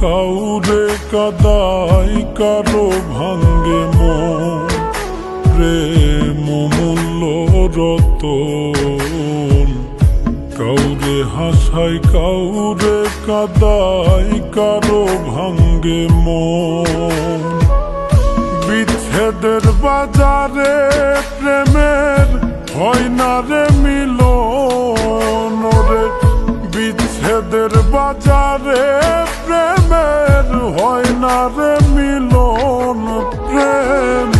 কাউরে কাদাই কারও ভাঙ্গে মন। প্রেম মূল্য রতন। কাউরে হাসায়, কাউরে কাদাই কারও ভাঙ্গে মন। বিচ্ছেদের বাজারে রে মিলন প্রেম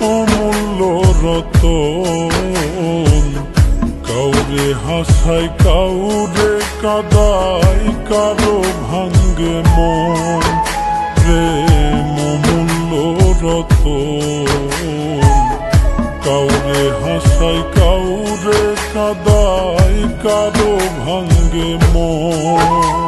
অমূল্য রতন। কাউরে হাসায় কাউরে কাদাই, কারও ভাঙ্গে মন। প্রেম মূল্য রতন। কাউরে হাসায় কাউরে কাদাই, কারও ভাঙ্গে মন।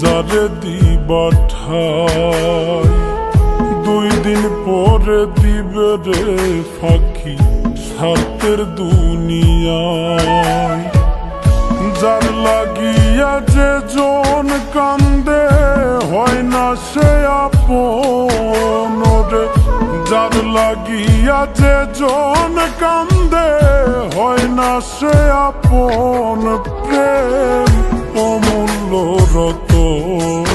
যারে দিবা দুই দিন পরে দিবে রে ফাঁকি স্বার্থের দুনিয়ায়। যার লাগিয়া যে জন কান্দে, হয় না সে আপন রে যার লাগিয়া যে জন কান্দে, হয় না সে আপন প্রেম। রতন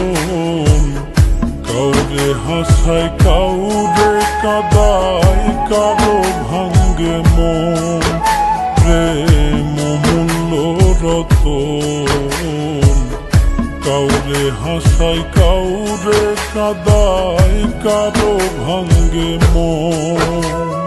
কাউরে হাসায়, কাউরে কাদাই কারও ভাঙ্গে মন। প্রেম মূল্য রতন কাউরে হাসায়, কাউরে কাদাই কারও ভাঙ্গে মন।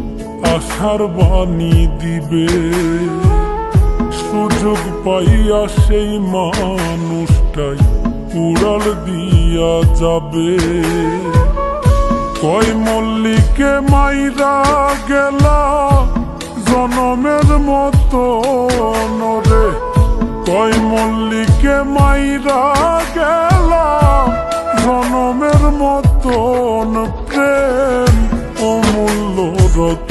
আশার বাণী দিবে। সুযোগ পাইয়া সেই মানুষটাই উড়াল দিয়া যাবে। কয় মল্লিকে মাইরা গেলা জনমের মতো নরে। কয় মল্লিকে মাইরা গেলা জনমের মতন প্রেম অমূল্য রতন